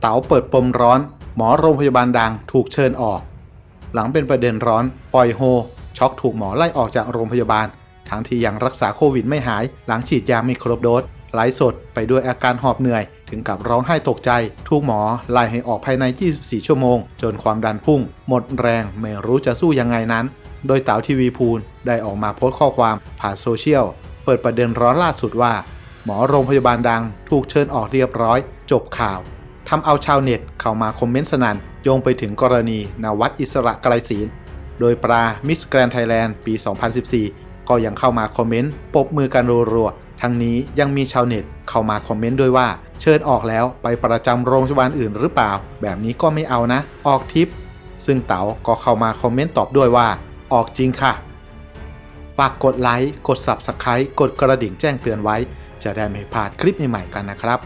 เต๋าเปิดปมร้อน หมอโรงพยาบาลดังถูกเชิญออก หลังเป็นประเด็นร้อนปล่อยโฮ ช็อกถูกหมอไล่ออกจากโรงพยาบาล ทั้งที่ยังรักษาโควิดไม่หาย หลังฉีดยาไม่ครบโดสไลฟ์สดไปด้วยอาการหอบเหนื่อย ถึงกับร้องไห้ตกใจทุกหมอไล่ให้ออกภายใน 24 ชั่วโมง จนความดันพุ่ง หมดแรงไม่รู้จะสู้ยังไงนั้น โดยเต๋าทีวีพูลได้ออกมาโพสต์ข้อความผ่านโซเชียล เปิดประเด็นร้อนล่าสุดว่า หมอโรงพยาบาลดัง ถูกเชิญออกเรียบร้อย จบข่าว ทำเอาชาวเน็ตเข้ามาคอมเมนต์สนั่นโยงไปถึงกรณีนวัดอิสระไกรศีลโดยปลามิสแกรนไทยแลนด์ปี 2014 ก็ยังเข้ามาคอมเมนต์ปบมือกันรัวๆ ทั้งนี้ยังมีชาวเน็ตเข้ามาคอมเมนต์ด้วยว่า เชิญออกแล้วไปประจำโรงพยาบาลอื่นหรือเปล่า แบบนี้ก็ไม่เอานะ ออกทิป ซึ่งเต๋าก็เข้ามาคอมเมนต์ตอบด้วยว่า ออกจริงค่ะ ฝากกดไลค์กด Subscribe กดกระดิ่งแจ้งเตือนไว้ จะได้ไม่พลาดคลิปใหม่ๆกันนะครับ